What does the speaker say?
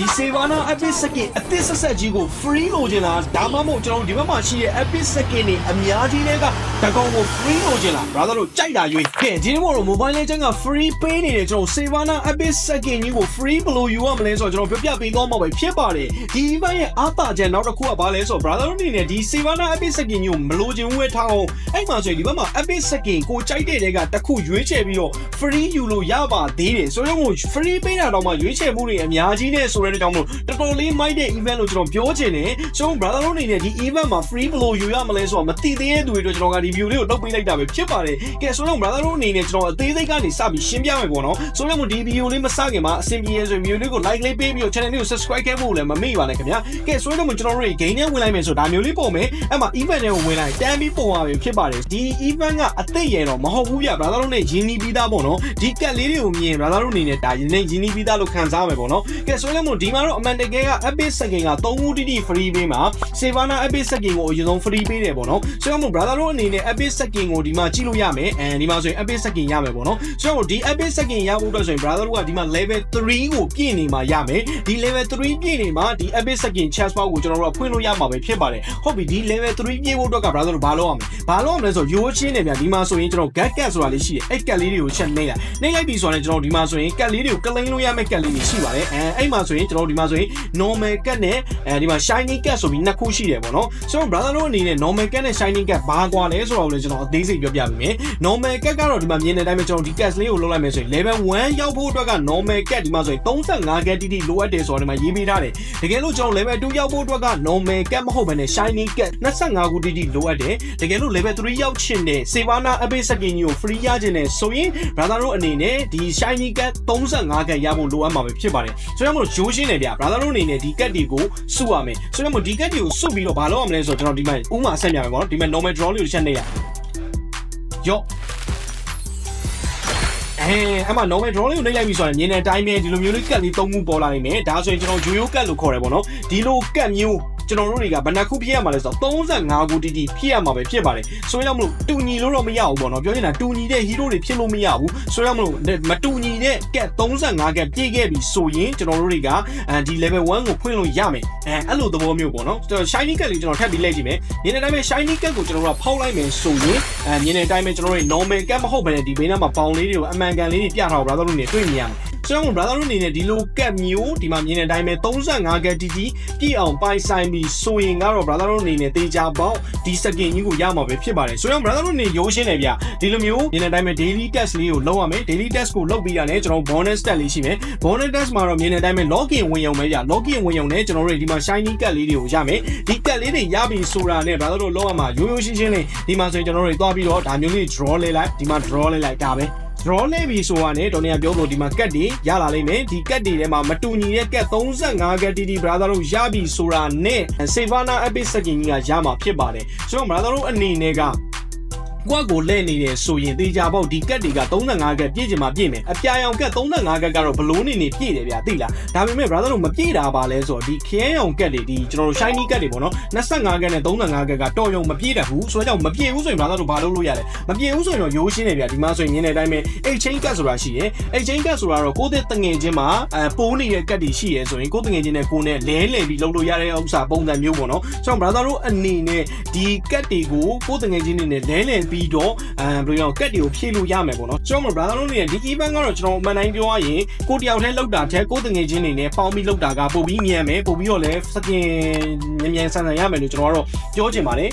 ဒီ Savannah Epic Skin အသစ်ဆက်ဆက်ကြီးကို free လိုချင်လားဒါမှမဟုတ်ကျွန်တော်တို့ဒီဘက်မှာရှိတဲ့ Epic Skin တွေအများကြီးတွေကတကောင်ကို free လိုချင်လား brother တို့ကြိုက်တာရွေးကဲဒီနေ့မို့လို့ mobile legend က free ပေးနေတယ်ကျွန်တော် Savannah Epic Skin ကြီးကို free ဘယ်လိုယူရမလဲဆိုတော့ကျွန်တော်ပြပြပေးသွားမှာပဲဖြစ်ပါတယ်ဒီ event ရဲ့အားသာချက်နောက်တစ်ခုကဘာလဲဆိုတော့ brother တို့အနေနဲ့ဒီ Savannah Epic Skin ကြီးကိုမလိုချင်ဘူးဝယ်ထားအောင်အဲ့မှာဆိုရင်ဒီဘက်မှာ Epic Skin ကိုကြိုက်တဲ့တွေကတစ်ခုရွေးချယ်ပြီးတော့ free ယူလို့ရပါသေးတယ်ဆိုတော့မို့ free ပေးတာတော့မှရွေးချယ်မှုတွေအများကြီးနဲ့ဆိုတဲ့ကြောင့်မို့တော်တော်လေးမိုက်တဲ့ event လို့ကျွန်တော်ပြောချင်တယ်ကျွန်တော် brother တို့အနေနဲ့ဒီ event မှာ free ဘယ်လိုယူရမလဲဆိုတော့မသိသေးတဲ့သူတွေတို့ကျွန်တော်က review လေးကိုလုပ်ပေးလိုက်တာပဲဖြစ်ပါတယ်ကဲဆိုတော့ brother တို့အနေနဲ့ကျွန်တော်အသေးစိတ်ကနေစပြီးရှင်းပြမယ်ပေါ့နော်ဆိုတော့မို့ဒီ video လေးမစခင်မှာအဆင်ပြေရဆို video လေးကို like လေးပေးပြီးတော့ channel လေးကို subscribe ခဲ့ဖို့လည်းမမေ့ပါနဲ့ခင်ဗျာကဲဆိုတော့မို့ကျွန်တော်တို့ game နဲ့ဝင်လိုက်မယ်ဆိုဒါမျိုးလေးပုံမယ်အဲ့မှာ event တွေကိုဝင်လိုက်တန်းပြီးပုံရပြီဖြစ်ပါတယ်ဒီ event ကအသက်ရတော့မဟုတ်ဘူးဗျ brother တို့နဲ့ရင်းနှီးပြီးသားပေါ့နော်ဒီကက်လေးတွေကိုမြင် brother တို့အနေနဲ့ဒါရင်းနှီးရင်းနှီးပြီးသားလို့ခံစားရမယ်ပေါ့နော်ကဲဆိုတော့မို့ဒီမှာတော့အမှန်တကယ်က epic second က3ခုတိတိ free ပေးမှာ Savannah epic second ကိုအရင်ဆုံး free ပေးတယ်ပေါ့နော်ဆိုတော့မို့ brother တို့အနေနဲ့ epic second ကိုဒီမှာကြည့်လို့ရမယ်အဲဒီမှာဆိုရင် epic second ရမယ်ပေါ့နော်ဆိုတော့ဒီ epic second ရဖို့အတွက်ဆိုရင် brother တို့ကဒီမှာ level 3ကိုပြည့်နေမှာရမယ်ဒီ level 3ပြည့်နေမှာဒီ epic second chest box ကိုကျွန်တော်တို့ကဖွင့်လို့ရမှာပဲဖြစ်ပါတယ်ဟုတ်ပြီဒီ level 3ပြည့်ဖို့အတွက်က brother တို့ဘာလုပ်ရမလဲဘာလုပ်ရမလဲဆိုတော့ရိုးချင်းနေဗျဒီမှာဆိုရင်ကျွန်တော် gat cat ဆိုတာလေးရှိတယ်အဲ့ cat လေးတွေကိုချက်နှိမ့်လိုက်နှိမ့်လိုက်ပြီဆိုတော့ကျွန်တော်ဒီမှာဆိုရင် cat လေးတွေကိုကလိန်လို့ရမယ့် cat လေးတွေရှိပါတယ်အဲအဲ့မှာဆိုရင်ကျွန်တော်ဒီမှာဆိုရင် normal cat နဲ့အဲဒီမှာ shiny cat ဆိုပြီးနှစ်ခုရှိတယ်ပေါ့နော်ဆိုတော့ brother တို့အနေနဲ့ normal cat နဲ့ shiny cat ဘာကွာလဲဆိုတော့လည်းကျွန်တော်အသေးစိတ်ပြောပြပေးမယ် normal cat ကတော့ဒီမှာမြင်တဲ့အတိုင်းပဲကျွန်တော်ဒီ cat လေးကိုလုံးလိုက်မယ်ဆိုရင် level 1ရောက်ဖို့အတွက်က normal cat ဒီမှာဆိုရင်35 cat တိတိလိုအပ်တယ်ဆိုတော့ဒီမှာရေးပေးထားတယ်တကယ်လို့ကျွန်တော် level 2ရောက်ဖို့အတွက်က normal cat မဟုတ်ဘဲနဲ့ shiny cat 25ခုတိတိလိုအပ်တယ်တကယ်လို့ level 3ရောက်ချင်တဲ့ Savannah Epic Skin ကြီးကို free ရချင်တယ်ဆိုရင် brother တို့အနေနဲ့ဒီ shiny cat 35 cat ရဖို့လိုအပ်မှာပဲဖြစ်ပါတယ်ဆိုတော့မလို့ရိုးရှင်းတယ်ဗျ brother တို့အနေနဲ့ဒီ cat တွေကိုစုရမယ်ဆိုတော့မလို့ဒီ cat တွေကိုစုပြီးတော့ဘာလုပ်ရမလဲဆိုတော့ကျွန်တော်ဒီမှာဥမာဆက်ပြမယ်ပေါ့နော်ဒီမှာ normal draw လေးကိုချက်နေရရော့အဲအမှ normal draw လေးကိုနှိပ်လိုက်ပြီဆိုရင်မြင်တဲ့အတိုင်းပဲဒီလိုမျိုးလေးကတ်လေးသုံးခုပေါ်လာနိုင်မယ်ဒါဆိုရင်ကျွန်တော် yo-yo ကတ်လို့ခေါ်တယ်ပေါ့နော်ဒီလိုကတ်မျိုး ကျွန်တော်တို့တွေကဘယ်နှခုဖြစ်ရမှာလဲဆိုတော့35ခုတိတိဖြစ်ရမှာပဲဖြစ်ပါတယ်ဆိုရင်တော့မလို့တူညီလို့တော့မရဘူးပေါ့နော်ပြောနေတာတူညီတဲ့ hero တွေဖြစ်လို့မရဘူးဆိုရင်တော့မလို့မတူညီတဲ့ကတ်35ကတ်ပြည့်ခဲ့ပြီဆိုရင်ကျွန်တော်တို့တွေကအဲဒီ level 1ကိုဖွင့်လို့ရမယ်အဲအဲ့လိုသဘောမျိုးပေါ့နော်ကျွန်တော် shiny ကတ်လေးကျွန်တော်ထပ်ပြီးလိုက်ကြည့်မယ်မြင်တဲ့အတိုင်းပဲ shiny ကတ်ကိုကျွန်တော်တို့ကဖောက်လိုက်မယ်ဆိုရင်အဲမြင်တဲ့အတိုင်းပဲကျွန်တော်တို့ normal ကတ်မဟုတ်ဘဲနဲ့ဒီဘေးနားမှာပေါင်လေးတွေကိုအမှန်ကန်လေးတွေပြထားတော့ brother တို့နေတွေ့မြင်ရမယ် ကျွန်တော် brother တို့အနေနဲ့ဒီလိုကတ်မျိုးဒီမှာမြင်တဲ့အတိုင်းပဲ35ကတ်တီတီပြည့်အောင်ပိုင်ဆိုင်ပြီးဆိုရင်ကတော့ brother တို့အနေနဲ့တေချာပေါက်ဒီ second ကြီးကိုရမှာပဲဖြစ်ပါတယ်ဆိုတော့ brother တို့အနေရိုးရှင်းတယ်ဗျဒီလိုမျိုးမြင်တဲ့အတိုင်းပဲ daily test လေးကိုလုပ်ရမယ် daily test ကိုလုပ်ပြီးရတယ်ကျွန်တော် bonus test လေးရှိမယ် bonus test မှာတော့မြင်တဲ့အတိုင်းပဲ login ဝင်ရုံပဲဗျ login ဝင်ရုံနဲ့ကျွန်တော်တို့ဒီမှာ shiny ကတ်လေးတွေကိုရမယ်ဒီကတ်လေးတွေရပြီဆိုတာနဲ့ brother တို့လောက်ရမှာရိုးရိုးရှင်းရှင်းလေးဒီမှာဆိုရင်ကျွန်တော်တို့သွားပြီးတော့ဒါမျိုးလေး draw လေးလိုက်ဒီမှာ draw လေးလိုက်ဒါပဲ draw လေးပြီဆိုတာနဲ့ဒေါ်နေကပြောလို့ဒီမှာကတ်တွေရလာလိမ့်မယ်ဒီကတ်တွေထဲမှာမတူညီတဲ့ကတ်35ကတ်တီတီ brother တို့ရပြီဆိုတာနဲ့ Savannah Epic Skin ကြီးကရမှာဖြစ်ပါတယ်ဆိုတော့ brother တို့အနေနဲ့က ကွက်ကိုလဲနေတယ်ဆိုရင်တေချာပေါက်ဒီကတ်တွေက35ကတ်ပြည့်ချင်မှပြည့်မယ်အပြာရောင်ကတ်35ကတ်ကတော့ဘလို့နေနေပြည့်တယ်ဗျာသိလားဒါပေမဲ့ brother တို့မပြည့်တာပါလဲဆိုတော့ဒီခရဲရောင်ကတ်တွေဒီကျွန်တော်တို့ shiny ကတ်တွေပေါ့နော်25ကတ်နဲ့35ကတ်ကတော်ရုံမပြည့်တတ်ဘူးဆိုတော့ကြောင့်မပြည့်ဘူးဆိုရင် brother တို့ဘာလုပ်လို့ရလဲမပြည့်ဘူးဆိုရင်တော့ရိုးရှင်းတယ်ဗျာဒီမှာဆိုရင်မြင်တဲ့အတိုင်းပဲ exchange ကတ်ဆိုတာရှိတယ် exchange ကတ်ဆိုတာတော့ကိုယ့်တဲ့တငယ်ချင်းမှာအဲပိုးနေတဲ့ကတ်တွေရှိရဲဆိုရင်ကိုယ့်တငယ်ချင်းနဲ့ကိုယ်နဲ့လဲလှယ်ပြီးလုပ်လို့ရတဲ့ဥစ္စာပုံစံမျိုးပေါ့နော်ဆိုတော့ brother တို့အနေနဲ့ဒီကတ်တွေကိုကိုယ့်တငယ်ချင်းတွေနဲ့လဲလှယ်ပြီးတော့အဲဘယ်လိုရောကတ်တွေကိုဖြည့်လို့ရမယ်ပေါ့နော်ကျွန်တော် brother တို့အနေနဲ့ဒီ event ကတော့ကျွန်တော်အမှန်တိုင်းပြောရရင်ကိုတယောက်တည်းလောက်တာထက်ကိုယ့်တငယ်ချင်းတွေနဲ့ပေါင်းပြီးလောက်တာကပိုပြီးမြန်မယ်ပိုပြီးတော့လည်းစကင်မြန်မြန်ဆန်ဆန်ရမယ်လို့ကျွန်တော်ကတော့ပြောချင်ပါတယ်